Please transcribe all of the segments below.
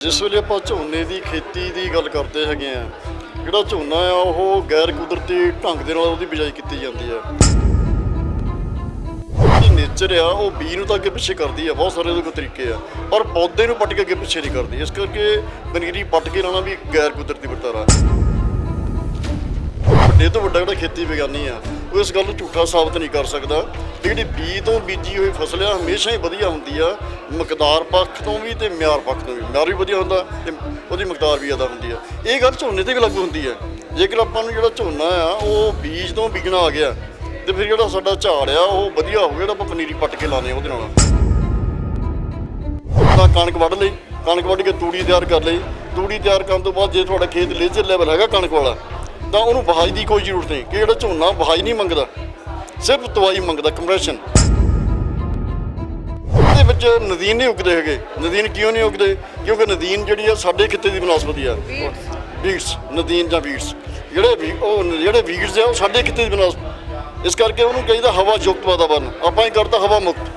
ਜਿਸ ਵੇਲੇ ਆਪਾਂ ਝੋਨੇ ਦੀ ਖੇਤੀ ਦੀ ਗੱਲ ਕਰਦੇ ਹੈਗੇ ਆ, ਜਿਹੜਾ ਝੋਨਾ ਆ, ਉਹ ਗੈਰ ਕੁਦਰਤੀ ਢੰਗ ਦੇ ਨਾਲ ਉਹਦੀ ਬਿਜਾਈ ਕੀਤੀ ਜਾਂਦੀ ਹੈ ਉਹਦੀ ਨੇਚਰ ਆ, ਉਹ ਬੀ ਨੂੰ ਤਾਂ ਅੱਗੇ ਪਿੱਛੇ ਕਰਦੀ ਆ, ਬਹੁਤ ਸਾਰੇ ਉਹਦੇ ਤਰੀਕੇ ਆ, ਪਰ ਪੌਦੇ ਨੂੰ ਪੱਟ ਕੇ ਅੱਗੇ ਪਿੱਛੇ ਨਹੀਂ ਕਰਦੀ, ਇਸ ਕਰਕੇ ਪਨੀਰੀ ਪੱਟ ਕੇ ਲਾਣਾ ਵੀ ਗੈਰ ਕੁਦਰਤੀ ਵਰਤਾਰਾ। ਵੱਡੇ ਤੋਂ ਵੱਡਾ ਜਿਹੜਾ ਖੇਤੀ ਵਿਗਿਆਨੀ ਆ ਉਹ ਇਸ ਗੱਲ ਨੂੰ ਝੂਠਾ ਸਾਬਤ ਨਹੀਂ ਕਰ ਸਕਦਾ। ਕਿ ਜਿਹੜੀ ਬੀਜ ਤੋਂ ਬੀਜੀ ਹੋਈ ਫਸਲ ਆ, ਹਮੇਸ਼ਾ ਹੀ ਵਧੀਆ ਹੁੰਦੀ ਆ। ਮਕਦਾਰ ਪੱਖ ਤੋਂ ਵੀ ਤੇ ਮਿਆਰ ਪੱਖ ਤੋਂ ਵੀ। ਮਿਆਰ ਵੀ ਵਧੀਆ ਹੁੰਦਾ ਤੇ ਉਹਦੀ ਮਕਦਾਰ ਵੀ ਜ਼ਿਆਦਾ ਹੁੰਦੀ ਆ। ਇਹ ਗੱਲ ਝੋਨੇ ਤੇ ਵੀ ਲਾਗੂ ਹੁੰਦੀ ਆ। ਜੇਕਰ ਆਪਾਂ ਨੂੰ ਜਿਹੜਾ ਝੋਨਾ ਆ, ਉਹ ਬੀਜ ਤੋਂ ਬੀਜਣਾ ਆ ਗਿਆ, ਤੇ ਫਿਰ ਜਿਹੜਾ ਸਾਡਾ ਝਾੜ ਆ, ਉਹ ਵਧੀਆ ਹੋਊਗਾ, ਜਿਹੜਾ ਆਪਾਂ ਪਨੀਰੀ ਪੱਟ ਕੇ ਲਾਣੇ ਉਹਦੇ ਨਾਲ। ਤਾਂ ਕਣਕ ਵੱਢ ਲਈ। ਕਣਕ ਵੱਢ ਕੇ ਤੂੜੀ ਤਿਆਰ ਕਰ ਲਈ। ਤੂੜੀ ਤਿਆਰ ਕਰਨ ਤੋਂ ਬਾਅਦ ਜੇ ਤੁਹਾਡਾ ਖੇਤ ਲੇਜ਼ਰ ਲੈਵਲ ਹੈਗਾ ਕਣਕ ਵਾਲਾ ਤਾਂ ਉਹਨੂੰ ਵਹਾਈ ਦੀ ਕੋਈ ਜ਼ਰੂਰਤ ਨਹੀਂ ਕਿ ਜਿਹੜਾ ਝੋਨਾ ਵਹਾਈ ਨਹੀਂ ਮੰਗਦਾ ਸਿਰਫ ਤਵਾਈ ਮੰਗਦਾ ਕੰਪਰੈਸ਼ਨ ਉਹਦੇ ਵਿੱਚ ਨਦੀਨ ਨਹੀਂ ਉਗਦੇ ਹੈਗੇ। ਨਦੀਨ ਕਿਉਂ ਨਹੀਂ ਉਗਦੇ? ਕਿਉਂਕਿ ਨਦੀਨ ਜਿਹੜੀ ਆ ਸਾਡੇ ਖਿੱਤੇ ਦੀ ਬਨਸਪਤੀ ਆ। ਬੀਟਸ ਨਦੀਨ ਜਾਂ ਬੀਟਸ ਜਿਹੜੇ ਵੀ ਉਹ ਜਿਹੜੇ ਵੀਡਸ ਆ ਉਹ ਸਾਡੇ ਖਿੱਤੇ ਦੀ ਬਨਸਪਤੀ ਇਸ ਕਰਕੇ ਉਹਨੂੰ ਕਹੀਦਾ ਹਵਾ ਯੁਕਤ ਵਾਤਾਵਰਨ। ਆਪਾਂ ਹੀ ਕਰਦਾ ਹਵਾ ਮੁਕਤ।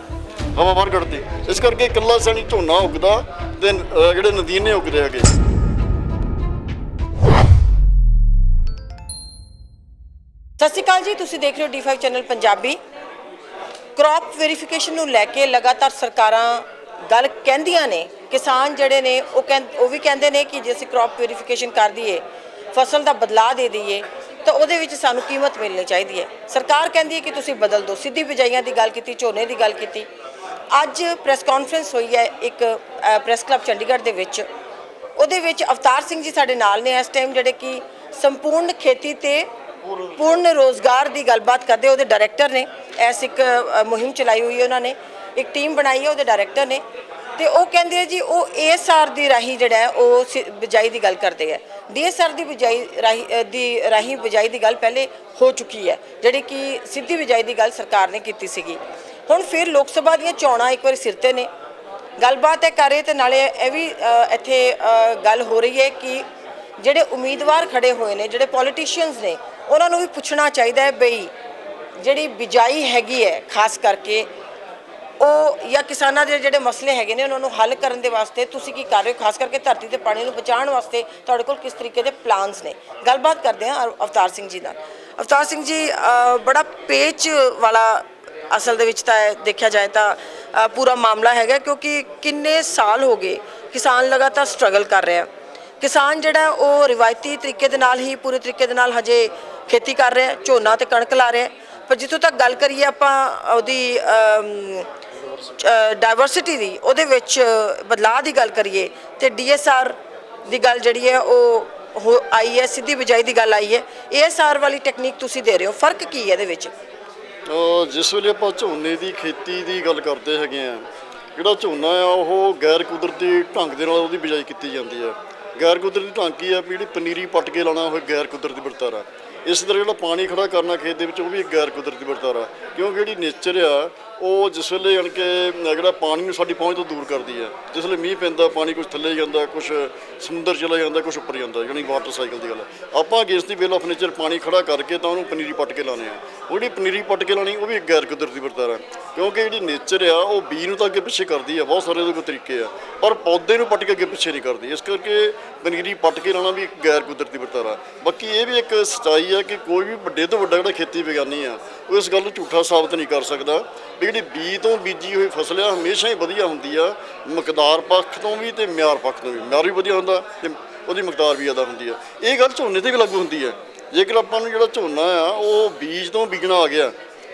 ਹਵਾ ਬਾਹਰ ਕੱਢਦੀ ਇਸ ਕਰਕੇ ਇਕੱਲਾ ਸਣੀ ਝੋਨਾ ਉਗਦਾ ਤੇ ਜਿਹੜੇ ਨਦੀਨ ਨੇ ਉਗਦੇ ਹੈਗੇ। ਸਤਿ ਸ਼੍ਰੀ ਅਕਾਲ ਜੀ, ਤੁਸੀਂ ਦੇਖ ਰਹੇ ਹੋ D5 channel Punjabi. Crop verification ਨੂੰ ਲੈ ਕੇ ਲਗਾਤਾਰ ਸਰਕਾਰਾਂ ਗੱਲ ਕਹਿੰਦੀਆਂ ਨੇ। ਕਿਸਾਨ ਜਿਹੜੇ ਨੇ, ਉਹ ਕਹਿੰ, ਉਹ ਵੀ ਕਹਿੰਦੇ ਨੇ ਕਿ ਜੇ ਅਸੀਂ ਕ੍ਰੌਪ ਵੈਰੀਫਿਕੇਸ਼ਨ ਕਰ ਦਈਏ, ਫਸਲ ਦਾ ਬਦਲਾਅ ਦੇ ਦਈਏ, ਤਾਂ ਉਹਦੇ ਵਿੱਚ ਸਾਨੂੰ ਕੀਮਤ ਮਿਲਣੀ ਚਾਹੀਦੀ ਹੈ। ਸਰਕਾਰ ਕਹਿੰਦੀ ਹੈ ਕਿ ਤੁਸੀਂ ਬਦਲ ਦਿਓ ਸਿੱਧੀ ਬਿਜਾਈਆਂ ਦੀ ਗੱਲ ਕੀਤੀ, ਝੋਨੇ ਦੀ ਗੱਲ ਕੀਤੀ। ਅੱਜ ਪ੍ਰੈਸ ਕਾਨਫਰੰਸ ਹੋਈ ਹੈ ਇੱਕ ਪ੍ਰੈਸ ਕਲੱਬ ਚੰਡੀਗੜ੍ਹ ਦੇ ਵਿੱਚ। ਉਹਦੇ ਵਿੱਚ ਅਵਤਾਰ ਸਿੰਘ ਜੀ ਸਾਡੇ ਨਾਲ ਨੇ ਇਸ ਟਾਈਮ ਜਿਹੜੇ ਕਿ ਸੰਪੂਰਨ ਖੇਤੀ ਤੇ ਪੂਰਨ ਰੋਜ਼ਗਾਰ ਦੀ ਗੱਲਬਾਤ ਕਰਦੇ ਉਹਦੇ ਡਾਇਰੈਕਟਰ ਨੇ, ਐਸ ਇੱਕ ਮੁਹਿੰਮ ਚਲਾਈ ਹੋਈ ਹੈ ਉਹਨਾਂ ਨੇ, ਇੱਕ ਟੀਮ ਬਣਾਈ ਹੈ ਉਹਦੇ ਡਾਇਰੈਕਟਰ ਨੇ, ਤੇ ਉਹ ਕਹਿੰਦੇ ਆ ਜੀ ਉਹ ਏਐਸਆਰ ਦੀ ਰਾਹੀਂ ਜਿਹੜਾ ਉਹ ਸਿ- ਬਿਜਾਈ ਦੀ ਗੱਲ ਕਰਦੇ ਆ। ਡੀਐਸਆਰ ਦੀ ਬਿਜਾਈ ਰਾਹੀਂ ਦੀ ਰਾਹੀਂ ਬਿਜਾਈ ਦੀ ਗੱਲ ਪਹਿਲੇ ਹੋ ਚੁੱਕੀ ਹੈ, ਜਿਹੜੀ ਕਿ ਸਿੱਧੀ ਬਿਜਾਈ ਦੀ ਗੱਲ ਸਰਕਾਰ ਨੇ ਕੀਤੀ ਸੀਗੀ। ਹੁਣ ਫਿਰ ਲੋਕ ਸਭਾ ਦੀਆਂ ਚੋਣਾਂ ਇੱਕ ਵਾਰੀ ਸਿਰ ਤੇ ਨੇ। ਗੱਲਬਾਤ ਇਹ ਕਰ ਰਹੇ ਤੇ ਨਾਲੇ ਇਹ ਵੀ ਇੱਥੇ ਗੱਲ ਹੋ ਰਹੀ ਹੈ ਕਿ ਜਿਹੜੇ ਉਮੀਦਵਾਰ ਖੜੇ ਹੋਏ ਨੇ, ਜਿਹੜੇ ਪੋਲੀਟੀਸ਼ੀਅਨਸ ਨੇ, ਉਹਨਾਂ ਨੂੰ ਵੀ ਪੁੱਛਣਾ ਚਾਹੀਦਾ ਹੈ ਬਈ ਜਿਹੜੀ ਬਿਜਾਈ ਹੈਗੀ ਹੈ, ਖਾਸ ਕਰਕੇ ਉਹ ਜਾਂ ਕਿਸਾਨਾਂ ਦੇ ਜਿਹੜੇ ਮਸਲੇ ਹੈਗੇ ਨੇ, ਉਹਨਾਂ ਨੂੰ ਹੱਲ ਕਰਨ ਦੇ ਵਾਸਤੇ ਤੁਸੀਂ ਕੀ ਕਰ ਰਹੇ ਹੋ? ਖਾਸ ਕਰਕੇ ਧਰਤੀ ਤੇ ਪਾਣੀ ਨੂੰ ਬਚਾਉਣ ਵਾਸਤੇ ਤੁਹਾਡੇ ਕੋਲ ਕਿਸ ਤਰੀਕੇ ਦੇ ਪਲਾਨਸ ਨੇ? ਗੱਲਬਾਤ ਕਰਦੇ ਹਾਂ ਅਵਤਾਰ ਸਿੰਘ ਜੀ ਨਾਲ। ਅਵਤਾਰ ਸਿੰਘ ਜੀ ਬੜਾ ਪੇਚ ਵਾਲਾ ਅਸਲ ਦੇ ਵਿੱਚ ਤਾਂ ਦੇਖਿਆ ਜਾਏ ਤਾਂ ਪੂਰਾ ਮਾਮਲਾ ਹੈਗਾ ਕਿਉਂਕਿ ਕਿੰਨੇ ਸਾਲ ਹੋ ਗਏ ਕਿਸਾਨ ਲਗਾਤਾਰ ਸਟਰਗਲ ਕਰ ਰਿਹਾ। ਕਿਸਾਨ ਜਿਹੜਾ ਉਹ ਰਿਵਾਇਤੀ ਤਰੀਕੇ ਦੇ ਨਾਲ ਹੀ, ਪੂਰੇ ਤਰੀਕੇ ਦੇ ਨਾਲ ਹਜੇ ਖੇਤੀ ਕਰ ਰਿਹਾ ਝੋਨਾ ਤੇ ਕਣਕ ਲਾ ਰਿਹਾ ਪਰ ਜਿੱਥੋਂ ਤੱਕ ਗੱਲ ਕਰੀਏ ਆਪਾਂ, ਉਹਦੀ ਡਾਈਵਰਸਿਟੀ ਦੀ, ਉਹਦੇ ਵਿੱਚ ਬਦਲਾਅ ਦੀ ਗੱਲ ਕਰੀਏ ਤੇ ਡੀਐਸਆਰ ਦੀ ਗੱਲ ਜਿਹੜੀ ਹੈ, ਉਹ ਹੋ, ਆਈ ਹੈ, ਸਿੱਧੀ ਬਿਜਾਈ ਦੀ ਗੱਲ ਆਈ ਹੈ। ਏਐਸਆਰ ਵਾਲੀ ਟੈਕਨੀਕ ਤੁਸੀਂ ਦੇ ਰਹੇ ਹੋ, ਫ਼ਰਕ ਕੀ ਹੈ ਇਹਦੇ ਵਿੱਚ? ਜਿਸ ਵੇਲੇ ਆਪਾਂ ਝੋਨੇ ਦੀ ਖੇਤੀ ਦੀ ਗੱਲ ਕਰਦੇ ਹੈਗੇ ਆ, ਜਿਹੜਾ ਝੋਨਾ ਆ, ਉਹ ਗੈਰ ਕੁਦਰਤੀ ਢੰਗ ਦੇ ਨਾਲ ਉਹਦੀ ਬਿਜਾਈ ਕੀਤੀ ਜਾਂਦੀ ਹੈ। ਗੈਰ ਕੁਦਰਤੀ ਢੰਗ ਆ, ਵੀ ਜਿਹੜੀ ਪਨੀਰੀ ਪੱਟ ਕੇ ਲਾਉਣਾ ਉਹ ਗੈਰ ਕੁਦਰਤੀ ਵਰਤਾਰਾ। ਇਸ ਤਰ੍ਹਾਂ ਜਿਹੜਾ ਪਾਣੀ ਖੜਾ ਕਰਨਾ ਖੇਤ ਦੇ ਵਿੱਚ, ਉਹ ਵੀ ਇੱਕ ਗੈਰ ਕੁਦਰਤੀ ਵਰਤਾਰਾ। ਕਿਉਂਕਿ ਜਿਹੜੀ ਨੇਚਰ ਆ ਉਹ ਜਿਸ ਵੇਲੇ ਯਾਨੀ ਕਿ ਜਿਹੜਾ ਪਾਣੀ ਨੂੰ ਸਾਡੀ ਪਹੁੰਚ ਤੋਂ ਦੂਰ ਕਰਦੀ ਹੈ, ਜਿਸ ਵੇਲੇ ਮੀਂਹ ਪੈਂਦਾ, ਪਾਣੀ ਕੁਝ ਥੱਲੇ ਜਾਂਦਾ ਕੁਝ ਸਮੁੰਦਰ ਚਲਾ ਜਾਂਦਾ ਕੁਝ ਉੱਪਰ ਜਾਂਦਾ, ਯਾਨੀ ਵਾਟਰ ਸਾਈਕਲ ਦੀ ਗੱਲ ਆ। ਆਪਾਂ ਗੇਸ ਦੀ ਵੇਲ ਆਫ ਨੇਚਰ ਪਾਣੀ ਖੜਾ ਕਰਕੇ ਤਾਂ ਉਹਨੂੰ ਪਨੀਰੀ ਪੱਟ ਕੇ ਲਾਉਂਦੇ ਆ ਉਹ ਜਿਹੜੀ ਪਨੀਰੀ ਪੱਟ ਕੇ ਲਾਉਣੀ, ਉਹ ਵੀ ਇੱਕ ਗੈਰ ਕੁਦਰਤੀ ਵਰਤਾਰਾ ਕਿਉਂਕਿ ਜਿਹੜੀ ਨੇਚਰ ਆ, ਉਹ ਬੀ ਨੂੰ ਤਾਂ ਅੱਗੇ ਪਿੱਛੇ ਕਰਦੀ ਆ ਬਹੁਤ ਸਾਰੇ ਉਹਦੇ ਕੋਲ ਤਰੀਕੇ ਆ। ਪਰ ਪੌਦੇ ਨੂੰ ਪੱਟ ਕੇ ਅੱਗੇ ਪਿੱਛੇ ਨਹੀਂ ਕਰਦੀ। ਇਸ ਕਰਕੇ ਪਨੀਰੀ ਪੱਟ ਕੇ ਲਾਉਣਾ ਵੀ ਇੱਕ ਗੈਰ ਕੁਦਰਤੀ ਵਰਤਾਰਾ ਬਾਕੀ ਇਹ ਵੀ ਇੱਕ ਸਚਾਈ ਆ ਕਿ ਕੋਈ ਵੀ ਵੱਡੇ ਤੋਂ ਵੱਡਾ ਜਿਹੜਾ ਖੇਤੀ ਵਿਗਿਆਨੀ ਆ, ਉਹ ਇਸ ਗੱਲ ਨੂੰ ਝੂਠਾ ਸਾਬਤ ਨਹੀਂ ਕਰ ਸਕਦਾ। ਵੀ ਜਿਹੜੀ ਬੀ ਤੋਂ ਬੀਜੀ ਹੋਈ ਫਸਲ ਆ, ਹਮੇਸ਼ਾ ਹੀ ਵਧੀਆ ਹੁੰਦੀ ਆ। ਮਕਦਾਰ ਪੱਖ ਤੋਂ ਵੀ ਤੇ ਮਿਆਰ ਪੱਖ ਤੋਂ ਵੀ। ਮਿਆਰ ਵੀ ਵਧੀਆ ਹੁੰਦਾ ਤੇ ਉਹਦੀ ਮਕਦਾਰ ਵੀ ਜ਼ਿਆਦਾ ਹੁੰਦੀ ਆ। ਇਹ ਗੱਲ ਝੋਨੇ ਤੇ ਵੀ ਲਾਗੂ ਹੁੰਦੀ ਆ। ਜੇਕਰ ਆਪਾਂ ਨੂੰ ਜਿਹੜਾ ਝੋਨਾ ਆ, ਉਹ ਬੀਜ ਤੋਂ ਬੀਜਣਾ ਆ ਗਿਆ,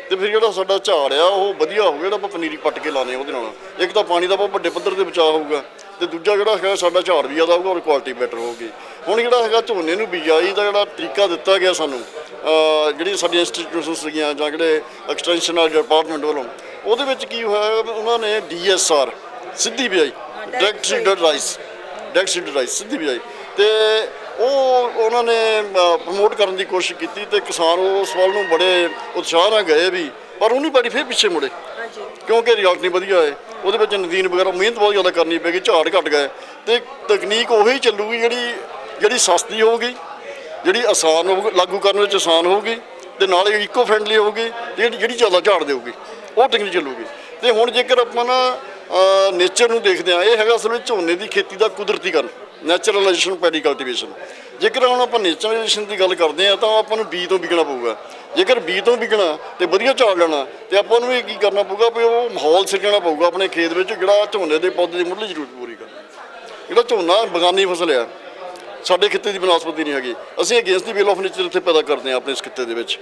ਤੇ ਫਿਰ ਜਿਹੜਾ ਸਾਡਾ ਝਾੜ ਆ, ਉਹ ਵਧੀਆ ਹੋਊਗਾ, ਜਿਹੜਾ ਆਪਾਂ ਪਨੀਰੀ ਪੱਟ ਕੇ ਲਾਣੇ ਉਹਦੇ ਨਾਲ। ਇੱਕ ਤਾਂ ਪਾਣੀ ਦਾ ਬਹੁਤ ਵੱਡੇ ਪੱਧਰ ਤੇ ਬਚਾਅ ਹੋਊਗਾ, ਤੇ ਦੂਜਾ ਜਿਹੜਾ ਹੈਗਾ ਸਾਡਾ ਝਾੜ ਵੀ ਜ਼ਿਆਦਾ ਹੋਊਗਾ, ਔਰ ਕੁਆਲਿਟੀ ਬੈਟਰ ਹੋਊਗੀ। ਹੁਣ ਜਿਹੜਾ ਹੈਗਾ ਝੋਨੇ ਨੂੰ ਬਿਜਾਈ ਦਾ ਜਿਹੜਾ ਤਰੀਕਾ ਦਿੱਤਾ ਗਿਆ ਸਾਨੂੰ, ਅਹ ਜਿਹੜੀ ਸਾਡੀਆਂ ਇੰਸਟੀਟਿਊਸ਼ਨਸ ਸੀਗੀਆਂ ਜਾਂ ਜਿਹੜੇ ਐਕਸਟੈਂਸ਼ਨ ਵਾਲੇ ਡਿਪਾਰਟਮੈਂਟ ਵੱਲੋਂ ਉਹਦੇ ਵਿੱਚ ਕੀ ਹੋਇਆ ਉਹਨਾਂ ਨੇ ਡੀਐਸਆਰ ਸਿੱਧੀ ਬਿਜਾਈ direct seeded rice direct seeded rice ਸਿੱਧੀ ਬਿਜਾਈ ਤੇ ਉਹ ਉਹਨਾਂ ਨੇ ਪ੍ਰਮੋਟ ਕਰਨ ਦੀ ਕੋਸ਼ਿਸ਼ ਕੀਤੀ ਤੇ ਕਿਸਾਨ ਉਸ ਵੱਲ ਨੂੰ ਬੜੇ ਉਤਸ਼ਾਹ ਨਾਲ ਗਏ ਵੀ ਪਰ ਉਹਨੀ ਪਾਰਟੀ ਫਿਰ ਪਿੱਛੇ ਮੁੜੇ। ਹਾਂਜੀ। ਕਿਉਂਕਿ ਰਿਜ਼ਲਟ ਨਹੀਂ ਵਧੀਆ ਆਏ ਉਹਦੇ ਵਿੱਚ ਨਦੀਨ ਵਗੈਰਾ ਮਿਹਨਤ ਬਹੁਤ ਜ਼ਿਆਦਾ ਕਰਨੀ ਪੈਗੀ ਝਾੜ ਘਟ ਗਏ। ਤੇ ਤਕਨੀਕ ਉਹੀ ਚੱਲੂਗੀ ਜਿਹੜੀ ਜਿਹੜੀ ਸਸਤੀ ਹੋਊਗੀ ਜਿਹੜੀ ਆਸਾਨ ਲਾਗੂ ਕਰਨ ਵਿੱਚ ਆਸਾਨ ਹੋਊਗੀ ਤੇ ਨਾਲੇ ਇਕੋ ਫ੍ਰੈਂਡਲੀ ਹੋਊਗੀ ਜਿਹੜੀ ਜਿਹੜੀ ਜ਼ਿਆਦਾ ਝਾੜ ਦੇਊਗੀ। ਉਹ ਟੈਕਨੀਕ ਚੱਲੂਗੀ। ਤੇ ਹੁਣ ਜੇਕਰ ਆਪਾਂ ਨਾ ਨੇਚਰ ਨੂੰ ਦੇਖਦੇ ਆ ਇਹ ਹੈਗਾ ਅਸਲ ਵਿੱਚ ਝੋਨੇ ਦੀ ਖੇਤੀ ਦਾ ਕੁਦਰਤੀਕਰਨ ਨੈਚੁਰਲਾਈਜੇਸ਼ਨ ਪੈਡੀ ਕਲਟੀਵੇਸ਼ਨ ਜੇਕਰ ਹੁਣ ਆਪਾਂ ਨੇਚਰਲਾਈਜੇਸ਼ਨ ਦੀ ਗੱਲ ਕਰਦੇ ਆ ਤਾਂ ਆਪਾਂ ਨੂੰ ਬੀ ਤੋਂ ਵਿਕਣਾ ਪਊਗਾ। ਜੇਕਰ ਬੀ ਤੋਂ ਵਿਕਣਾ ਤੇ ਵਧੀਆ ਝਾੜ ਲੈਣਾ, ਤੇ ਆਪਾਂ ਨੂੰ ਇਹ ਕੀ ਕਰਨਾ ਪਊਗਾ ਵੀ ਉਹ ਮਾਹੌਲ ਸਿਰਜਣਾ ਪਊਗਾ ਆਪਣੇ ਖੇਤ ਵਿੱਚ, ਜਿਹੜਾ ਝੋਨੇ ਦੇ ਪੌਦੇ ਦੀ ਮੁੱਢਲੀ ਜ਼ਰੂਰਤ ਪੂਰੀ ਕਰ ਜਿਹੜਾ ਝੋਨਾ ਬਗਾਨੀ ਫਸਲ ਆ, ਸਾਡੇ ਖਿੱਤੇ ਦੀ ਬਨਸਪਤੀ ਨਹੀਂ ਹੈਗੀ। ਅਸੀਂ against the will of nature ਇੱਥੇ ਪੈਦਾ ਕਰਦੇ ਹਾਂ ਆਪਣੇ ਇਸ ਖਿੱਤੇ ਦੇ ਵਿੱਚ।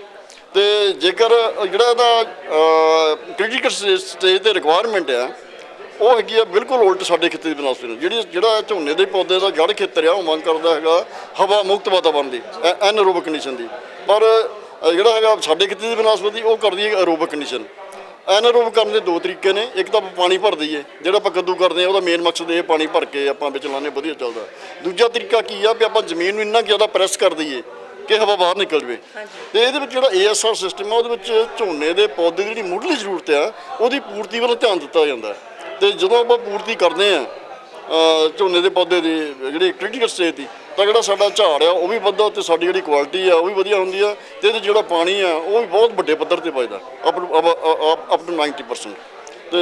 ਤੇ ਜੇਕਰ ਜਿਹੜਾ ਇਹਦਾ ਕ੍ਰਿਟੀਕਲ ਸਟੇਜ ਤੇ ਰਿਕੁਆਇਰਮੈਂਟ ਆ, ਉਹ ਹੈਗੀ ਆ ਬਿਲਕੁਲ ਉਲਟ ਸਾਡੇ ਖਿੱਤੇ ਦੀ ਬਨਸਪਤੀ ਨੂੰ। ਜਿਹੜੀ, ਜਿਹੜਾ ਝੋਨੇ ਦੇ ਪੌਦੇ ਦਾ ਜੜ ਖੇਤਰ ਆ, ਉਹ ਮੰਗ ਕਰਦਾ ਹੈਗਾ ਹਵਾ ਮੁਕਤ ਵਾਤਾਵਰਣ ਦੀ ਐਨਰੋਬਿਕ ਕੰਡੀਸ਼ਨ ਦੀ। ਪਰ ਜਿਹੜਾ ਹੈਗਾ ਸਾਡੇ ਖਿੱਤੇ ਦੀ ਬਨਸਪਤੀ ਉਹ ਕਰਦੀ ਹੈ ਐਰੋਬਿਕ ਕੰਡੀਸ਼ਨ ਐਨਾਰੋਬ ਕਰਨ ਦੇ ਦੋ ਤਰੀਕੇ ਨੇ। ਇੱਕ ਤਾਂ ਆਪਾਂ ਪਾਣੀ ਭਰ ਦਈਏ, ਜਿਹੜਾ ਆਪਾਂ ਕੱਦੂ ਕਰਦੇ ਆ ਉਹਦਾ ਮੇਨ ਮਕਸਦ ਇਹ ਪਾਣੀ ਭਰ ਕੇ ਆਪਾਂ ਵਿੱਚ ਲਾਉਂਦੇ ਵਧੀਆ ਚੱਲਦਾ। ਦੂਜਾ ਤਰੀਕਾ ਕੀ ਆ ਵੀ ਆਪਾਂ ਜ਼ਮੀਨ ਨੂੰ ਇੰਨਾ ਕੁ ਜ਼ਿਆਦਾ ਪ੍ਰੈਸ ਕਰ ਦਈਏ ਕਿ ਹਵਾ ਬਾਹਰ ਨਿਕਲ ਜਵੇ। ਤੇ ਇਹਦੇ ਵਿੱਚ ਜਿਹੜਾ ਏਐਸਆਰ ਸਿਸਟਮ ਆ ਉਹਦੇ ਵਿੱਚ ਝੋਨੇ ਦੇ ਪੌਦੇ ਦੀ ਜਿਹੜੀ ਮੁੱਢਲੀ ਜ਼ਰੂਰਤ ਆ ਉਹਦੀ ਪੂਰਤੀ ਵੱਲ ਧਿਆਨ ਦਿੱਤਾ ਜਾਂਦਾ। ਤੇ ਜਦੋਂ ਆਪਾਂ ਪੂਰਤੀ ਕਰਦੇ ਆ ਝੋਨੇ ਦੇ ਪੌਦੇ ਦੀ ਜਿਹੜੀ ਕ੍ਰਿਟੀਕਲ ਸਟੇਜ ਦੀ ਤਾਂ ਜਿਹੜਾ ਸਾਡਾ ਝਾੜ ਆ ਉਹ ਵੀ ਵੱਧਦਾ ਤੇ ਸਾਡੀ ਜਿਹੜੀ ਕੁਆਲਿਟੀ ਆ ਉਹ ਵੀ ਵਧੀਆ ਹੁੰਦੀ ਆ ਤੇ ਇਹਦੇ ਜਿਹੜਾ ਪਾਣੀ ਆ ਉਹ ਵੀ ਬਹੁਤ ਵੱਡੇ ਪੱਧਰ ਤੇ ਵੱਜਦਾ ਅਪ ਅਪ ਟੂ 90% ਤੇ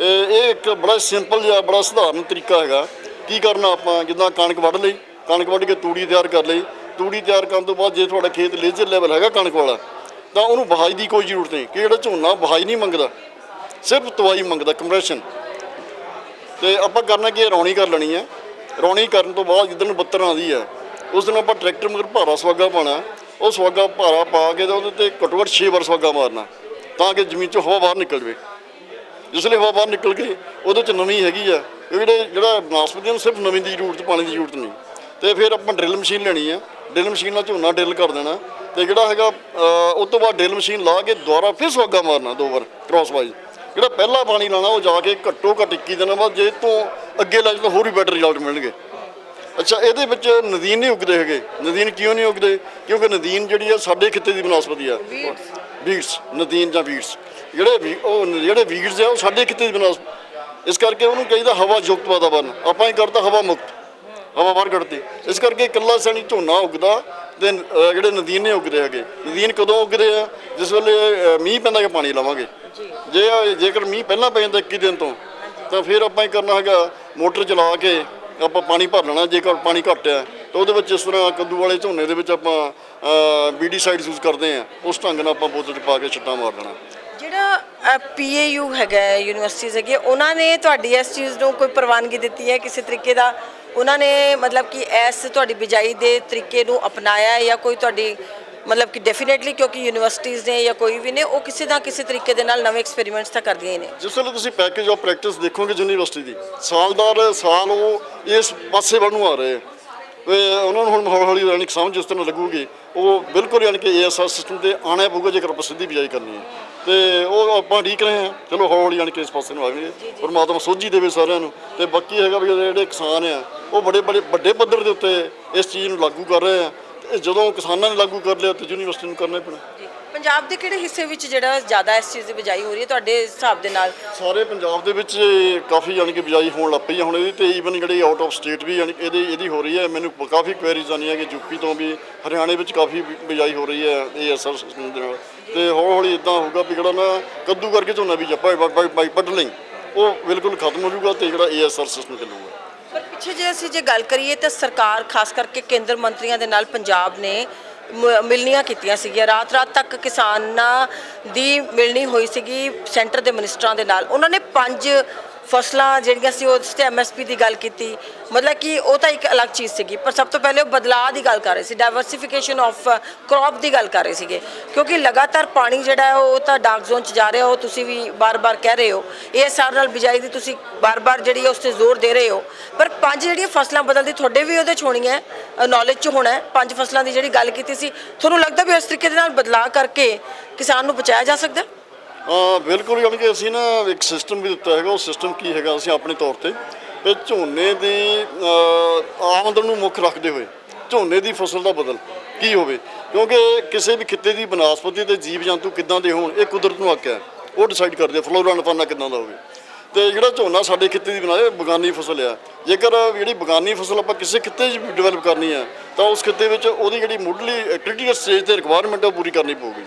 ਇਹ ਇੱਕ ਬੜਾ ਸਿੰਪਲ ਜਿਹਾ ਬੜਾ ਸਧਾਰਨ ਤਰੀਕਾ ਹੈਗਾ। ਕੀ ਕਰਨਾ ਆਪਾਂ ਜਿੱਦਾਂ ਕਣਕ ਵੱਢ ਲਈ ਕਣਕ ਵੱਢ ਕੇ ਤੂੜੀ ਤਿਆਰ ਕਰ ਲਈ ਤੂੜੀ ਤਿਆਰ ਕਰਨ ਤੋਂ ਬਾਅਦ ਜੇ ਤੁਹਾਡਾ ਖੇਤ ਲੇਜ਼ਰ ਲੈਵਲ ਹੈਗਾ ਕਣਕ ਵਾਲਾ ਤਾਂ ਉਹਨੂੰ ਵਹਾਈ ਦੀ ਕੋਈ ਜ਼ਰੂਰਤ ਨਹੀਂ ਕਿ ਜਿਹੜਾ ਝੋਨਾ ਵਹਾਈ ਨਹੀਂ ਮੰਗਦਾ ਸਿਰਫ ਤਵਾਈ ਮੰਗਦਾ ਕੰਪਰੈਸ਼ਨ ਤੇ ਆਪਾਂ ਕਰਨਾ ਕੀ ਹੈ, ਰੌਣੀ ਕਰ ਲੈਣੀ ਹੈ। ਰੌਣੀ ਕਰਨ ਤੋਂ ਬਾਅਦ ਜਿੱਦਣ ਬੱਤਰ ਆਉਂਦੀ ਹੈ ਉਸ ਦਿਨ ਆਪਾਂ ਟਰੈਕਟਰ ਮਗਰ ਭਾਰਾ ਸਵਾਗਾ ਪਾਣਾ ਉਹ ਸਵਾਗਾ ਭਾਰਾ ਪਾ ਕੇ ਤੇ ਉਹਦੇ ਤੇ ਘੱਟੋ ਘੱਟ 6 ਵਾਰ ਸਵਾਗਾ ਮਾਰਨਾ ਤਾਂ ਕਿ ਜ਼ਮੀਨ 'ਚੋਂ ਹਵਾ ਬਾਹਰ ਨਿਕਲ ਜਵੇ। ਜਿਸ ਲਈ ਹਵਾ ਬਾਹਰ ਨਿਕਲ ਗਈ ਉਹਦੇ 'ਚ ਨਮੀ ਹੈਗੀ ਆ ਇਹ ਜਿਹੜੇ ਜਿਹੜਾ ਨਾਸਪਤੀ ਨੂੰ ਸਿਰਫ ਨਮੀ ਦੀ ਜ਼ਰੂਰਤ ਪਾਣੀ ਦੀ ਜ਼ਰੂਰਤ ਨਹੀਂ। ਤੇ ਫਿਰ ਆਪਾਂ ਡਰਿਲ ਮਸ਼ੀਨ ਲੈਣੀ ਆ ਡਰਿਲ ਮਸ਼ੀਨ ਨਾਲ ਝੋਨਾ ਡਰਿਲ ਕਰ ਦੇਣਾ ਤੇ ਜਿਹੜਾ ਹੈਗਾ ਉਸ ਤੋਂ ਬਾਅਦ ਡਰਿਲ ਮਸ਼ੀਨ ਲਾ ਕੇ ਦੁਬਾਰਾ ਫਿਰ ਸਵਾਗਾ ਮਾਰਨਾ ਦੋ ਵਾਰ ਕ੍ਰਾਸ ਵਾਈਜ਼ ਜਿਹੜਾ ਪਹਿਲਾ ਪਾਣੀ ਲਾਣਾ ਉਹ ਜਾ ਕੇ ਘੱਟੋ ਘੱਟ 21 ਦਿਨਾਂ ਬਾਅਦ ਜੇ ਤੋਂ ਅੱਗੇ ਲੱਗ ਤਾਂ ਹੋਰ ਵੀ ਬੈਟਰ ਰਿਜ਼ਲਟ ਮਿਲਣਗੇ। ਅੱਛਾ ਇਹਦੇ ਵਿੱਚ ਨਦੀਨ ਨਹੀਂ ਉਗਦੇ ਹੈਗੇ। ਨਦੀਨ ਕਿਉਂ ਨਹੀਂ ਉਗਦੇ? ਕਿਉਂਕਿ ਨਦੀਨ ਜਿਹੜੀ ਆ ਸਾਡੇ ਖਿੱਤੇ ਦੀ ਬਨਸਪਤੀ ਆ। ਵੀਡਸ ਨਦੀਨ ਜਾਂ ਵੀਡਸ ਜਿਹੜੇ ਵੀ- ਉਹ ਜਿਹੜੇ ਵੀਡਸ ਆ ਉਹ ਸਾਡੇ ਖਿੱਤੇ ਦੀ ਬਨਸਪਤੀ ਇਸ ਕਰਕੇ ਉਹਨੂੰ ਕਹੀਦਾ ਹਵਾ ਯੁਕਤ ਵਾਤਾਵਰਨ। ਆਪਾਂ ਹੀ ਕਰਦਾ ਹਵਾ ਮੁਕਤ। ਹਵਾ ਬਾਹਰ ਕੱਢਦੀ ਇਸ ਕਰਕੇ ਇਕੱਲਾ ਸਣੀ ਝੋਨਾ ਉਗਦਾ ਤੇ ਅ, ਜਿਹੜੇ ਨਦੀਨ ਨੇ ਉਗਦੇ ਹੈਗੇ। ਨਦੀਨ ਕਦੋਂ ਉਗਦੇ ਆ? ਜਿਸ ਵੇਲੇ ਅ, ਮੀਂਹ ਪੈਂਦਾ ਕਿ ਪਾਣੀ ਲਾਵਾਂਗੇ। ਜੇ ਜੇਕਰ ਮੀਂਹ ਪਹਿਲਾਂ ਪੈ ਜਾਂਦਾ 21 ਦਿਨ ਤੋਂ ਤਾਂ ਫਿਰ ਆਪਾਂ ਇਹ ਕਰਨਾ ਹੈਗਾ ਮੋਟਰ ਚਲਾ ਕੇ ਆਪਾਂ ਪਾਣੀ ਭਰ ਲੈਣਾ ਜੇਕਰ ਪਾਣੀ ਘੱਟ ਹੈ ਤਾਂ ਉਹਦੇ ਵਿੱਚ ਇਸ ਤਰ੍ਹਾਂ ਕੱਦੂ ਵਾਲੇ ਝੋਨੇ ਦੇ ਵਿੱਚ ਆਪਾਂ ਬੀਡੀਸਾਈਡ ਯੂਜ਼ ਕਰਦੇ ਆ। ਉਸ ਢੰਗ ਨਾਲ ਆਪਾਂ ਬੋਤਲ 'ਚ ਪਾ ਕੇ ਛਿੱਟਾ ਮਾਰ ਦੇਣਾ ਜਿਹੜਾ ਪੀਏਯੂ ਹੈਗਾ ਯੂਨੀਵਰਸਿਟੀਜ਼ ਹੈਗੀ ਉਹਨਾਂ ਨੇ ਤੁਹਾਡੀ ਇਸ ਚੀਜ਼ ਨੂੰ ਕੋਈ ਪ੍ਰਵਾਨਗੀ ਦਿੱਤੀ ਹੈ? ਕਿਸੇ ਤਰੀਕੇ ਦਾ ਉਹਨਾਂ ਨੇ ਮਤਲਬ ਕਿ ਇਸ ਤੁਹਾਡੀ ਬਿਜਾਈ ਦੇ ਤਰੀਕੇ ਨੂੰ ਅਪਣਾਇਆ ਜਾਂ ਕੋਈ ਤੁਹਾਡੀ ਮਤਲਬ ਕਿ ਡੈਫੀਨੇਟਲੀ ਕਿਉਂਕਿ ਯੂਨੀਵਰਸਿਟੀਜ਼ ਨੇ ਜਾਂ ਕੋਈ ਵੀ ਨੇ, ਉਹ ਕਿਸੇ ਨਾ ਕਿਸੇ ਤਰੀਕੇ ਦੇ ਨਾਲ ਨਵੇਂ ਐਕਸਪੈਰੀਮੈਂਟਸ ਤਾਂ ਕਰਦੀਆਂ ਹੀ ਨੇ। ਜਿਸ ਵੇਲੇ ਤੁਸੀਂ ਪੈਕੇਜ ਆਫ ਪ੍ਰੈਕਟਿਸ ਦੇਖੋਗੇ ਯੂਨੀਵਰਸਿਟੀ ਦੀ, ਸਾਲਦਾਰ ਸਾਲ ਉਹ ਇਸ ਪਾਸੇ ਵੱਲ ਨੂੰ ਆ ਰਹੇ ਆ। ਉਹਨਾਂ ਨੂੰ ਹੁਣ ਹੌਲੀ ਹੌਲੀ ਯਾਨੀ ਕਿ ਸਮਝ ਜਿਸ ਤਰ੍ਹਾਂ ਲੱਗੂਗੀ, ਉਹ ਬਿਲਕੁਲ ਯਾਨੀ ਕਿ ਏਐਸਆਰ ਸਿਸਟਮ ਤੇ ਆਣਾ ਪਊਗਾ ਜੇਕਰ ਆਪਾਂ ਸਿੱਧੀ ਬਿਜਾਈ ਕਰਨੀ ਹੈ। ਤੇ ਉਹ ਆਪਾਂ ਠੀਕ ਰਹੇ ਹਾਂ। ਚਲੋ ਹੌਲੀ ਯਾਨੀ ਕਿ ਇਸ ਪਾਸੇ ਨੂੰ ਆਣਗੇ ਪਰਮਾਤਮਾ ਸੋਝੀ ਦੇਵੇ ਸਾਰਿਆਂ ਨੂੰ। ਤੇ ਬਾਕੀ ਹੈਗਾ ਵੀ ਜਿਹੜੇ ਕਿਸਾਨ ਆ ਉਹ ਬੜੇ ਬੜੇ ਵੱਡੇ ਪੱਧਰ ਦੇ ਉੱਤੇ ਇਸ ਚੀਜ਼ ਨੂੰ ਲਾਗੂ ਕਰ ਰਹੇ ਆ। ਤੇ ਜਦੋਂ ਕਿਸਾਨਾਂ ਨੇ ਲਾਗੂ ਕਰ ਲਿਆ ਤੇ ਯੂਨੀਵਰਸਿਟੀ ਨੂੰ ਕਰਨਾ ਹੀ ਪੈਣਾ। ਪੰਜਾਬ ਦੇ ਕਿਹੜੇ ਹਿੱਸੇ ਵਿੱਚ ਜਿਹੜਾ ਜ਼ਿਆਦਾ ਇਸ ਚੀਜ਼ ਦੀ ਬਿਜਾਈ ਹੋ ਰਹੀ ਹੈ? ਤੁਹਾਡੇ ਹਿਸਾਬ ਦੇ ਨਾਲ। ਸਾਰੇ ਪੰਜਾਬ ਦੇ ਵਿੱਚ ਕਾਫੀ ਯਾਨੀ ਕਿ ਬਿਜਾਈ ਹੋਣ ਲੱਗ ਪਈ ਹੈ ਹੁਣ ਇਹਦੀ ਤੇ ਈਵਨ ਜਿਹੜੀ ਆਊਟ ਆਫ ਸਟੇਟ ਵੀ ਯਾਨੀ ਇਹਦੀ ਇਹਦੀ ਹੋ ਰਹੀ ਹੈ। ਮੈਨੂੰ ਕਾਫੀ ਕੁਐਰੀਜ਼ ਆਉਂਦੀਆਂ ਕਿ ਯੂਪੀ ਤੋਂ ਵੀ ਹਰਿਆਣੇ ਵਿੱਚ ਕਾਫੀ ਬਿਜਾਈ ਹੋ ਰਹੀ ਹੈ ਇਹ ਅਸਰ ਸਿਸਟਮ ਦੇ ਨਾਲ। ਤੇ ਹੌਲੀ ਹੌਲੀ ਇਦਾਂ ਹੋਊਗਾ ਵੀ ਜਿਹੜਾ ਨਾ ਕੱਦੂ ਕਰਕੇ ਝੋਨਾ ਵੀ ਜੱਪਾ ਬਾਈ ਪਟਲਿੰਗ ਉਹ ਬਿਲਕੁਲ ਖਤਮ ਹੋ ਜਾਊਗਾ ਤੇ ਜਿਹੜਾ ਏਐਸਆਰ ਸਿਸਟਮ ਚੱਲੂਗਾ। ਪਰ ਪਿੱਛੇ ਜੇ ਅਸੀਂ ਜੇ ਗੱਲ ਕਰੀਏ ਤਾਂ ਸਰਕਾਰ, ਖਾਸ ਕਰਕੇ ਕੇਂਦਰ ਮੰਤਰੀਆਂ ਦੇ ਨਾਲ ਪੰਜਾਬ ਨੇ ਮ- ਮਿਲਣੀਆਂ ਕੀਤੀਆਂ ਸੀਗੀਆਂ। ਰਾਤ ਰਾਤ ਤੱਕ ਕਿਸਾਨਾਂ ਦੀ ਮਿਲਣੀ ਹੋਈ ਸੀਗੀ ਸੈਂਟਰ ਦੇ ਮਿਨਿਸਟਰਾਂ ਦੇ ਨਾਲ। ਉਹਨਾਂ ਨੇ ਪੰਜ ਫਸਲਾਂ ਜਿਹੜੀਆਂ ਸੀ ਉਸ ਤੇ ਐਮਐਸਪੀ ਦੀ ਗੱਲ ਕੀਤੀ, ਮਤਲਬ ਕਿ ਉਹ ਤਾਂ ਇੱਕ ਅਲੱਗ ਚੀਜ਼ ਸੀਗੀ, ਪਰ ਸਭ ਤੋਂ ਪਹਿਲੇ ਉਹ ਬਦਲਾਅ ਦੀ ਗੱਲ ਕਰ ਰਹੇ ਸੀ ਡਾਈਵਰਸਿਫਿਕੇਸ਼ਨ ਆਫ ਕ੍ਰੌਪ ਦੀ ਗੱਲ ਕਰ ਰਹੇ ਸੀਗੇ, ਕਿਉਂਕਿ ਲਗਾਤਾਰ ਪਾਣੀ ਜਿਹੜਾ ਹੈ ਉਹ ਤਾਂ ਡਾਰਕ ਜ਼ੋਨ ਚ ਜਾ ਰਿਹਾ, ਉਹ ਤੁਸੀਂ ਵੀ ਬਾਰ-ਬਾਰ ਕਹਿ ਰਹੇ ਹੋ, ਇਹ ਸਾਰ ਨਾਲ ਬਿਜਾਈ ਦੀ ਤੁਸੀਂ ਬਾਰ-ਬਾਰ ਜਿਹੜੀ ਹੈ ਉਸ ਤੇ ਜ਼ੋਰ ਦੇ ਰਹੇ ਹੋ, ਪਰ ਪੰਜ ਜਿਹੜੀਆਂ ਫਸਲਾਂ ਬਦਲਦੀ, ਤੁਹਾਡੇ ਵੀ ਉਹਦੇ ਚ ਹੋਣੀ ਹੈ ਨੌਲੇਜ ਚ ਹੋਣਾ ਪੰਜ ਫਸਲਾਂ ਦੀ ਜਿਹੜੀ ਗੱਲ ਕੀਤੀ ਸੀ, ਤੁਹਾਨੂੰ ਲੱਗਦਾ ਵੀ ਇਸ ਤਰੀਕੇ ਦੇ ਨਾਲ ਬਦਲਾਅ ਕਰਕੇ ਕਿਸਾਨ ਨੂੰ ਬਚਾਇਆ ਜਾ ਸਕਦਾ? ਬਿਲਕੁਲ ਯਾਨੀ ਕਿ ਅਸੀਂ ਨਾ ਇੱਕ ਸਿਸਟਮ ਵੀ ਦਿੱਤਾ ਹੈਗਾ, ਉਹ ਸਿਸਟਮ ਕੀ ਹੈਗਾ ਅਸੀਂ ਆਪਣੇ ਤੌਰ ਤੇ? ਕਿ ਝੋਨੇ ਦੀ ਆਮਦਨ ਨੂੰ ਮੁੱਖ ਰੱਖਦੇ ਹੋਏ, ਝੋਨੇ ਦੀ ਫਸਲ ਦਾ ਬਦਲ ਕੀ ਹੋਵੇ? ਕਿਉਂਕਿ ਕਿਸੇ ਵੀ ਖਿੱਤੇ ਦੀ ਬਨਸਪਤੀ ਤੇ ਜੀਵ ਜੰਤੂ ਕਿੱਦਾਂ ਦੇ ਹੋਣ, ਇਹ ਕੁਦਰਤ ਨੂੰ ਆਕਿਆ ਹੈ। ਉਹ ਡਿਸਾਈਡ ਕਰਦੇ ਫਲੋਰਾ ਨਫਾਨਾ ਕਿੱਦਾਂ ਦਾ ਹੋਵੇ। ਤੇ ਜਿਹੜਾ ਝੋਨਾ ਸਾਡੇ ਖਿੱਤੇ ਦੀ ਬਣਾਏ ਬਗਾਨੀ ਫਸਲ ਆ। ਜੇਕਰ ਜਿਹੜੀ ਬਗਾਨੀ ਫਸਲ ਆਪਾਂ ਕਿਸੇ ਖਿੱਤੇ 'ਚ ਡਿਵੈਲਪ ਕਰਨੀ ਆ, ਤਾਂ ਉਸ ਖਿੱਤੇ ਵਿੱਚ ਉਹਦੀ ਜਿਹੜੀ ਮੁੱਢਲੀ ਕ੍ਰਿਟੀਕਲ ਸਟੇਜ ਤੇ ਰਿਕੁਆਇਰਮੈਂਟ ਉਹ ਪੂਰੀ ਕਰਨੀ ਪਊਗੀ।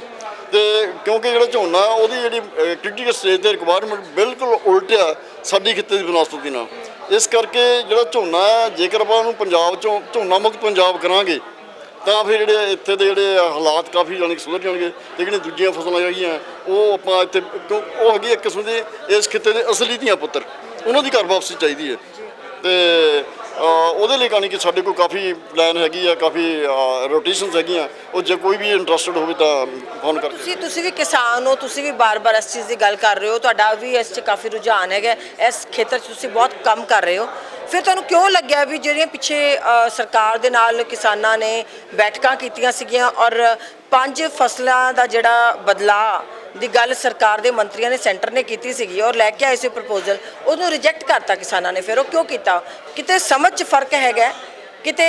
ਤੇ ਕਿਉਂਕਿ ਜਿਹੜਾ ਝੋਨਾ, ਉਹਦੀ ਜਿਹੜੀ ਕ੍ਰਿਟੀਕਲ ਸਟੇਜ ਤੇ ਰਿਕੁਆਇਰਮੈਂਟ ਬਿਲਕੁਲ ਉਲਟ ਆ ਸਾਡੀ ਖਿੱਤੇ ਦੀ ਬਨਸਪਤੀ ਨਾਲ। ਇਸ ਕਰਕੇ ਜਿਹੜਾ ਝੋਨਾ ਹੈ, ਜੇਕਰ ਆਪਾਂ ਉਹਨੂੰ ਪੰਜਾਬ ਚੋਂ, ਝੋਨਾ ਮੁਕਤ ਪੰਜਾਬ ਕਰਾਂਗੇ, ਤਾਂ ਫਿਰ ਜਿਹੜੇ ਇੱਥੇ ਦੇ ਜਿਹੜੇ ਹਾਲਾਤ ਕਾਫੀ ਜਾਣੀ ਕਿ ਸੁਧਰ ਜਾਣਗੇ। ਤੇ ਜਿਹੜੀਆਂ ਦੂਜੀਆਂ ਫਸਲਾਂ ਹੈਗੀਆਂ ਉਹ ਆਪਾਂ ਇੱਥੇ, ਕਿਉਂ, ਉਹ ਹੈਗੀ ਇੱਕ ਕਿਸਮ ਦੇ ਇਸ ਖਿੱਤੇ ਦੇ ਅਸਲੀ ਧੀਆਂ ਪੁੱਤਰ। ਉਹਨਾਂ ਦੀ ਘਰ ਵਾਪਸੀ ਚਾਹੀਦੀ ਹੈ। ਤੇ ਉਹਦੇ ਲਈ ਕਹਾਣੀ ਕਿ ਸਾਡੇ ਕੋਲ ਕਾਫੀ ਪਲਾਨ ਹੈਗੀ ਆ, ਕਾਫੀ ਰੋਟੇਸ਼ਨਸ ਹੈਗੀਆਂ। ਉਹ ਜੇ ਕੋਈ ਵੀ ਇੰਟਰਸਟਡ ਹੋਵੇ ਤਾਂ ਫੋਨ ਕਰ ਤੁਸੀਂ ਤੁਸੀਂ ਵੀ ਕਿਸਾਨ ਹੋ, ਤੁਸੀਂ ਵੀ ਬਾਰ-ਬਾਰ ਇਸ ਚੀਜ਼ ਦੀ ਗੱਲ ਕਰ ਰਹੇ ਹੋ। ਤੁਹਾਡਾ ਵੀ ਇਸ 'ਚ ਕਾਫੀ ਰੁਝਾਨ ਹੈਗਾ। ਇਸ ਖੇਤਰ 'ਚ ਤੁਸੀਂ ਬਹੁਤ ਕੰਮ ਕਰ ਰਹੇ ਹੋ। ਫਿਰ ਤੁਹਾਨੂੰ ਕਿਉਂ ਲੱਗਿਆ ਵੀ ਜਿਹੜੀਆਂ ਪਿੱਛੇ ਸਰਕਾਰ ਦੇ ਨਾਲ ਕਿਸਾਨਾਂ ਨੇ ਬੈਠਕਾਂ ਕੀਤੀਆਂ ਸੀਗੀਆਂ ਔਰ ਪੰਜ ਫਸਲਾਂ ਦਾ ਜਿਹੜਾ ਬਦਲਾਅ ਦੀ ਗੱਲ ਸਰਕਾਰ ਦੇ ਮੰਤਰੀਆਂ ਨੇ ਸੈਂਟਰ ਨੇ ਕੀਤੀ ਸੀਗੀ ਔਰ ਲੈ ਕੇ ਆਏ ਸੀ ਪ੍ਰਪੋਜ਼ਲ ਉਹਨੂੰ ਰਿਜੈਕਟ ਕਰਤਾ ਕਿਸਾਨਾਂ ਨੇ ਫਿਰ, ਉਹ ਕਿਉਂ ਕੀਤਾ? ਕਿਤੇ ਸਮਝ 'ਚ ਫ਼ਰਕ ਹੈਗਾ ਕਿਤੇ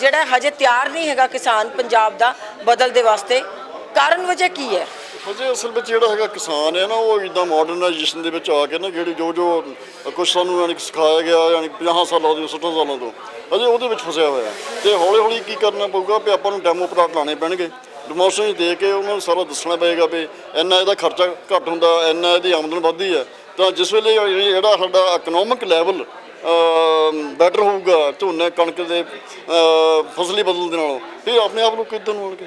ਜਿਹੜਾ ਹਜੇ ਤਿਆਰ ਨਹੀਂ ਹੈਗਾ ਕਿਸਾਨ ਪੰਜਾਬ ਦਾ ਬਦਲ ਦੇ ਵਾਸਤੇ, ਕਾਰਨ ਵਜ੍ਹਾ ਕੀ ਹੈ? ਹਜੇ ਅਸਲ ਵਿੱਚ ਜਿਹੜਾ ਹੈਗਾ ਕਿਸਾਨ ਹੈ ਨਾ, ਉਹ ਇਦਾਂ ਮਾਡਰਨਾਈਜੇਸ਼ਨ ਦੇ ਵਿੱਚ ਆ ਕੇ ਨਾ, ਜਿਹੜੀ ਜੋ ਜੋ ਕੁਝ ਸਾਨੂੰ ਯਾਨੀ ਸਿਖਾਇਆ ਗਿਆ, ਯਾਨੀ 50 ਸਾਲਾਂ ਤੋਂ 60 ਸਾਲਾਂ ਤੋਂ, ਹਜੇ ਉਹਦੇ ਵਿੱਚ ਫਸਿਆ ਹੋਇਆ ਹੈ। ਤੇ ਹੌਲੀ ਹੌਲੀ ਕੀ ਕਰਨਾ ਪਊਗਾ, ਵੀ ਆਪਾਂ ਨੂੰ ਡੈਮੋ ਪਲਾਟ ਲਾਣੇ ਪੈਣਗੇ। ਡਿਮੋਸ਼ਨ ਦੇ ਕੇ ਉਹਨਾਂ ਨੂੰ ਸਾਰਾ ਦੱਸਣਾ ਪਏਗਾ ਵੀ ਇੰਨਾ ਇਹਦਾ ਖਰਚਾ ਘੱਟ ਹੁੰਦਾ, ਇੰਨਾ ਇਹਦੀ ਆਮਦਨ ਵੱਧਦੀ ਹੈ। ਤਾਂ ਜਿਸ ਵੇਲੇ ਜਿਹੜਾ ਸਾਡਾ ਇਕਨੋਮਿਕ ਲੈਵਲ ਬੈਟਰ ਹੋਊਗਾ ਝੋਨੇ, ਕਣਕ ਦੇ ਫਸਲੀ ਬਦਲ ਦੇ ਨਾਲੋਂ ਫਿਰ ਆਪਣੇ ਆਪ ਨੂੰ ਕਿੱਦਾਂ ਨੂੰ ਆਉਣਗੇ?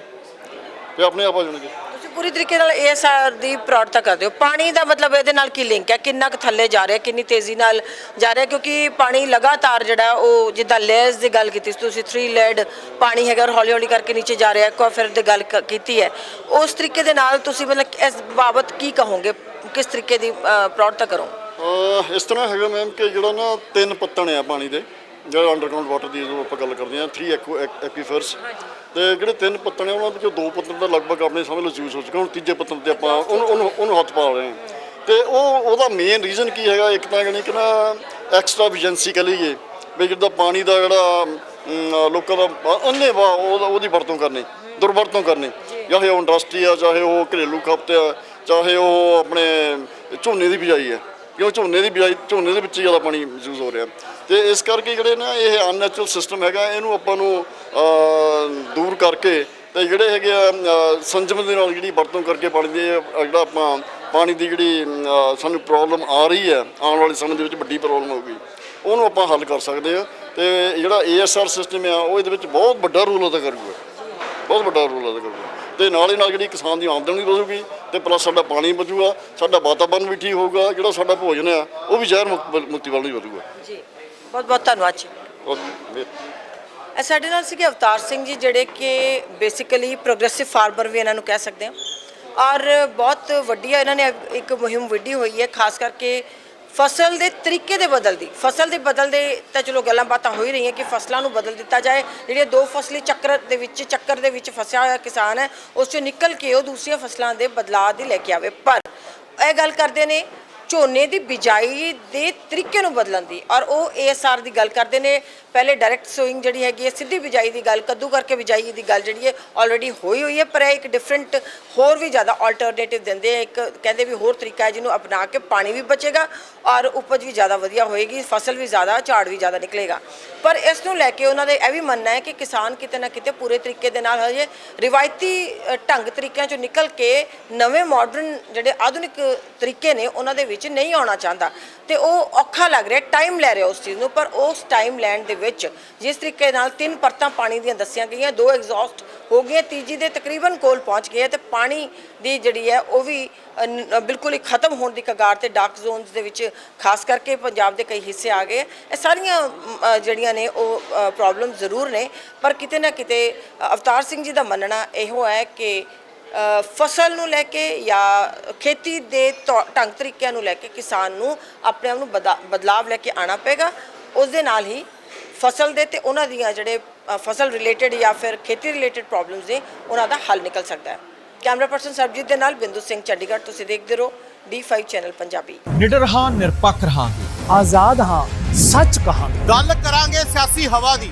ਫਿਰ ਆਪਣੇ ਆਪ ਆ ਜਾਣਗੇ। ਪੂਰੀ ਤਰੀਕੇ ਨਾਲ ਏਐਸਆਰ ਦੀ ਪ੍ਰੋੜਤਾ ਕਰਦੇ ਹੋ। ਪਾਣੀ ਦਾ ਮਤਲਬ ਇਹਦੇ ਨਾਲ ਕੀ ਲਿੰਕ ਹੈ? ਕਿੰਨਾ ਕੁ ਥੱਲੇ ਜਾ ਰਿਹਾ, ਕਿੰਨੀ ਤੇਜ਼ੀ ਨਾਲ ਜਾ ਰਿਹਾ? ਕਿਉਂਕਿ ਪਾਣੀ ਲਗਾਤਾਰ ਜਿਹੜਾ ਉਹ, ਜਿੱਦਾਂ ਲੇਅਰਸ ਦੀ ਗੱਲ ਕੀਤੀ ਸੀ, ਤੁਸੀਂ 3 ਲੈਡ ਪਾਣੀ ਹੈਗਾ ਔਰ ਹੌਲੀ ਹੌਲੀ ਕਰਕੇ ਨੀਚੇ ਜਾ ਰਿਹਾ ਇੱਕ ਵਾਰ ਫਿਰ ਦੀ ਗੱਲ ਕ- ਕੀਤੀ ਹੈ। ਉਸ ਤਰੀਕੇ ਦੇ ਨਾਲ ਤੁਸੀਂ ਮਤਲਬ ਇਸ ਬਾਬਤ ਕੀ ਕਹੋਗੇ? ਕਿਸ ਤਰੀਕੇ ਦੀ ਪ੍ਰੋੜਤਾ ਕਰੋ? ਅਹ ਇਸ ਤਰ੍ਹਾਂ ਹੈਗਾ ਮੈਮ ਕਿ ਜਿਹੜਾ ਨਾ ਤਿੰਨ ਪੱਤਣ ਆ ਪਾਣੀ ਦੇ। ਜਿਹੜਾ ਅੰਡਰਗਰਾਉਂਡ ਵਾਟਰ ਦੀ ਜਦੋਂ ਆਪਾਂ ਗੱਲ ਕਰਦੇ ਹਾਂ 3 ਐਕਵੀਫਰਸ ਤੇ ਜਿਹੜੇ ਤਿੰਨ ਪੱਤਣ ਆ ਉਹਨਾਂ ਵਿੱਚੋਂ ਦੋ ਪੱਤਣ ਤਾਂ ਲਗਭਗ ਆਪਣੇ ਸਮਝ ਲਓ ਯੂਜ਼ ਹੋ ਚੁੱਕੇ ਹੁਣ ਤੀਜੇ ਪੱਤਣ ਤੇ ਆਪਾਂ ਉਹਨੂੰ ਉਹਨੂੰ ਹੱਥ ਪਾ ਰਹੇ ਹਾਂ। ਤੇ ਉਹ, ਉਹਦਾ ਮੇਨ ਰੀਜ਼ਨ ਕੀ ਹੈਗਾ? ਇੱਕ ਤਾਂ ਜਾਣੀ ਕਿ ਨਾ ਐਕਸਟਰਾ ਵਿਜੈਂਸੀ ਕਹ ਲਈਏ, ਵੀ ਜਿੱਦਾਂ ਪਾਣੀ ਦਾ ਜਿਹੜਾ ਲੋਕਾਂ ਦਾ ਅੰਨੇ ਵਾ, ਉਹਦੀ ਵਰਤੋਂ ਕਰਨੀ, ਦੁਰਵਰਤੋਂ ਕਰਨੀ। ਚਾਹੇ ਉਹ ਇੰਡਸਟਰੀ ਆ, ਚਾਹੇ ਉਹ ਘਰੇਲੂ ਖਪਤ ਆ, ਚਾਹੇ ਉਹ ਆਪਣੇ ਝੋਨੇ ਦੀ ਬਿਜਾਈ ਹੈ ਕਿਉਂ ਝੋਨੇ ਦੀ ਬਿਜਾਈ, ਝੋਨੇ ਦੇ ਵਿੱਚ ਹੀ ਜ਼ਿਆਦਾ ਪਾਣੀ ਯੂਜ਼ ਹੋ ਰਿਹਾ। ਤੇ ਇਸ ਕਰਕੇ ਜਿਹੜੇ ਨਾ ਇਹ ਅਨਨੈਚੁਰਲ ਸਿਸਟਮ ਹੈਗਾ, ਇਹਨੂੰ ਆਪਾਂ ਨੂੰ ਦੂਰ ਕਰਕੇ ਤੇ ਜਿਹੜੇ ਹੈਗੇ ਆ ਸੰਜਮ ਦੇ ਨਾਲ ਜਿਹੜੀ ਵਰਤੋਂ ਕਰਕੇ ਪਾਣੀ ਦੀ ਜਿਹੜਾ ਆਪਾਂ ਪਾਣੀ ਦੀ ਜਿਹੜੀ ਸਾਨੂੰ ਪ੍ਰੋਬਲਮ ਆ ਰਹੀ ਹੈ, ਆਉਣ ਵਾਲੇ ਸਮੇਂ ਦੇ ਵਿੱਚ ਵੱਡੀ ਪ੍ਰੋਬਲਮ ਹੋਊਗੀ। ਉਹਨੂੰ ਆਪਾਂ ਹੱਲ ਕਰ ਸਕਦੇ ਆ ਤੇ ਜਿਹੜਾ ਏਐਸਆਰ ਸਿਸਟਮ ਆ, ਉਹ ਇਹਦੇ ਵਿੱਚ ਬਹੁਤ ਵੱਡਾ ਰੋਲ ਅਦਾ ਕਰੂਗਾ। ਬਹੁਤ ਵੱਡਾ ਰੋਲ ਅਦਾ ਕਰੂਗਾ। ਤੇ ਨਾਲ ਹੀ ਨਾਲ ਜਿਹੜੀ ਕਿਸਾਨ ਦੀ ਆਮਦਨ ਵੀ ਵਧੂਗੀ ਤੇ ਪਲੱਸ ਸਾਡਾ ਪਾਣੀ ਬਚੂਗਾ, ਸਾਡਾ ਵਾਤਾਵਰਨ ਵੀ ਠੀਕ ਹੋਊਗਾ, ਜਿਹੜਾ ਸਾਡਾ ਭੋਜਨ ਆ, ਉਹ ਵੀ ਜ਼ਹਿਰ ਮੁਕਤ ਮੁਕਤੀ ਵੱਲ ਹੀ ਵਧੂਗਾ। ਜੀ। ਬਹੁਤ ਬਹੁਤ ਧੰਨਵਾਦ ਜੀ। ਓਕੇ ਇਹ ਸਾਡੇ ਨਾਲ ਸੀਗੇ ਅਵਤਾਰ ਸਿੰਘ ਜੀ ਜਿਹੜੇ ਕਿ ਬੇਸਿਕਲੀ ਪ੍ਰੋਗਰੈਸਿਵ ਫਾਰਮਰ ਵੀ ਇਹਨਾਂ ਨੂੰ ਕਹਿ ਸਕਦੇ ਹਾਂ। ਔਰ ਬਹੁਤ ਵੱਡੀ ਇਹਨਾਂ ਨੇ ਇੱਕ ਮੁਹਿੰਮ ਵਿੱਢੀ ਹੋਈ ਹੈ ਖਾਸ ਕਰਕੇ ਫਸਲ ਦੇ ਤਰੀਕੇ ਦੇ ਬਦਲ ਦੀ। ਫਸਲ ਦੇ ਬਦਲ ਦੇ ਤਾਂ ਚਲੋ ਗੱਲਾਂ ਬਾਤਾਂ ਹੋ ਹੀ ਰਹੀਆਂ ਕਿ ਫਸਲਾਂ ਨੂੰ ਬਦਲ ਦਿੱਤਾ ਜਾਏ। ਜਿਹੜੇ ਦੋ ਫਸਲੀ ਚੱਕਰ ਦੇ ਵਿੱਚ ਚੱਕਰ ਦੇ ਵਿੱਚ ਫਸਿਆ ਹੋਇਆ ਕਿਸਾਨ ਹੈ ਉਸ ਚੋਂ ਨਿਕਲ ਕੇ ਉਹ ਦੂਸਰੀਆਂ ਫਸਲਾਂ ਦੇ ਬਦਲਾਅ ਦੀ ਲੈ ਕੇ ਆਵੇ। ਪਰ ਇਹ ਗੱਲ ਕਰਦੇ ਨੇ ਝੋਨੇ ਦੀ ਬਿਜਾਈ ਦੇ ਤਰੀਕੇ ਨੂੰ ਬਦਲਣ ਦੀ। ਔਰ ਉਹ ਏਐਸਆਰ ਦੀ ਗੱਲ ਕਰਦੇ ਨੇ। ਪਹਿਲੇ ਡਾਇਰੈਕਟ ਸੋਇੰਗ ਜਿਹੜੀ ਹੈਗੀ ਹੈ, ਸਿੱਧੀ ਬਿਜਾਈ ਦੀ ਗੱਲ, ਕੱਦੂ ਕਰਕੇ ਬਿਜਾਈ ਦੀ ਗੱਲ ਜਿਹੜੀ ਹੈ ਆਲਰੇਡੀ ਹੋਈ ਹੋਈ ਹੈ, ਪਰ ਇਹ ਇੱਕ ਡਿਫਰੈਂਟ ਹੋਰ ਵੀ ਜ਼ਿਆਦਾ ਆਲਟਰਨੇਟਿਵ ਦਿੰਦੇ ਆ। ਇੱਕ ਕਹਿੰਦੇ ਵੀ ਹੋਰ ਤਰੀਕਾ ਹੈ ਜਿਹਨੂੰ ਅਪਣਾ ਕੇ ਪਾਣੀ ਵੀ ਬਚੇਗਾ ਔਰ ਉਪਜ ਵੀ ਜ਼ਿਆਦਾ ਵਧੀਆ ਹੋਏਗੀ, ਫਸਲ ਵੀ ਜ਼ਿਆਦਾ, ਝਾੜ ਵੀ ਜ਼ਿਆਦਾ ਨਿਕਲੇਗਾ। ਪਰ ਇਸ ਨੂੰ ਲੈ ਕੇ ਉਹਨਾਂ ਦਾ ਇਹ ਵੀ ਮੰਨਣਾ ਹੈ ਕਿ ਕਿਸਾਨ ਕਿਤੇ ਨਾ ਕਿਤੇ ਪੂਰੇ ਤਰੀਕੇ ਦੇ ਨਾਲ ਹਜੇ ਰਿਵਾਇਤੀ ਢੰਗ ਤਰੀਕਿਆਂ ਚੋਂ ਨਿਕਲ ਕੇ ਨਵੇਂ ਮਾਡਰਨ ਜਿਹੜੇ ਆਧੁਨਿਕ ਤਰੀਕੇ ਨੇ, ਉਹਨਾਂ ਦੇ ਵਿੱਚ ਨਹੀਂ ਆਉਣਾ ਚਾਹੁੰਦਾ। ਤੇ ਉਹ ਔਖਾ ਲੱਗ ਰਿਹਾ ਟਾਈਮ ਲੈ ਰਿਹਾ ਉਸ ਚੀਜ਼ ਨੂੰ, ਪਰ ਉਸ ਟਾਈਮ ਲੈਣ ਦੇ ਵਿੱਚ ਜਿਸ ਤਰੀਕੇ ਨਾਲ ਤਿੰਨ ਪਰਤਾਂ ਪਾਣੀ ਦੀਆਂ ਦੱਸੀਆਂ ਗਈਆਂ, ਦੋ ਐਗਜ਼ੌਸਟ ਹੋ ਗਏ ਤੀਜੀ ਦੇ ਤਕਰੀਬਨ ਕੋਲ ਪਹੁੰਚ ਗਏ ਹੈ ਤੇ ਪਾਣੀ ਦੀ ਜਿਹੜੀ ਹੈ ਉਹ ਵੀ ਬਿਲਕੁਲ ਹੀ ਖਤਮ ਹੋਣ ਦੀ ਕਗਾਰ ਤੇ ਡਾਰਕ ਜ਼ੋਨਸ ਦੇ ਵਿੱਚ ਖਾਸ ਕਰਕੇ ਪੰਜਾਬ ਦੇ ਕਈ ਹਿੱਸੇ ਆ ਗਏ। ਇਹ ਸਾਰੀਆਂ ਜਿਹੜੀਆਂ ਨੇ ਉਹ ਪ੍ਰੋਬਲਮ ਜ਼ਰੂਰ ਨੇ, ਪਰ ਕਿਤੇ ਨਾ ਕਿਤੇ ਅਵਤਾਰ ਸਿੰਘ ਜੀ ਦਾ ਮੰਨਣਾ ਇਹੋ ਹੈ ਕਿ ਫਸਲ ਨੂੰ ਲੈ ਕੇ ਜਾਂ ਖੇਤੀ ਦੇ ਤੌ- ਢੰਗ ਤਰੀਕਿਆਂ ਨੂੰ ਲੈ ਕੇ ਕਿਸਾਨ ਨੂੰ ਆਪਣੇ ਆਪ ਨੂੰ ਬਦਾ- ਬਦਲਾਵ ਲੈ ਕੇ ਆਣਾ ਪਏਗਾ। ਉਸ ਦੇ ਨਾਲ ਹੀ ਫਸਲ ਦੇ ਤੇ ਉਹਨਾਂ ਦੀਆਂ ਜਿਹੜੇ ਅ, ਫਸਲ ਰਿਲੇਟਡ ਜਾਂ ਫਿਰ ਖੇਤੀ ਰਿਲੇਟਡ ਪ੍ਰੋਬਲਮਸ ਨੇ ਉਹਨਾਂ ਦਾ ਹੱਲ ਨਿਕਲ ਸਕਦਾ ਹੈ। ਕੈਮਰਾ ਪਰਸਨ ਸਰਬਜੀਤ ਦੇ ਨਾਲ ਬਿੰਦੂ ਸਿੰਘ ਚੰਡੀਗੜ੍ਹ ਤੁਸੀਂ ਦੇਖਦੇ ਰਹੋ D5 ਚੈਨਲ ਪੰਜਾਬੀ। ਨਿਡਰ ਹਾਂ ਨਿਰਪੱਖ ਰਹਾਂਗੇ। ਆਜ਼ਾਦ ਹਾਂ ਸੱਚ ਕਹਾਂਗੇ। ਗੱਲ ਕਰਾਂਗੇ ਸਿਆਸੀ ਹਵਾ ਦੀ।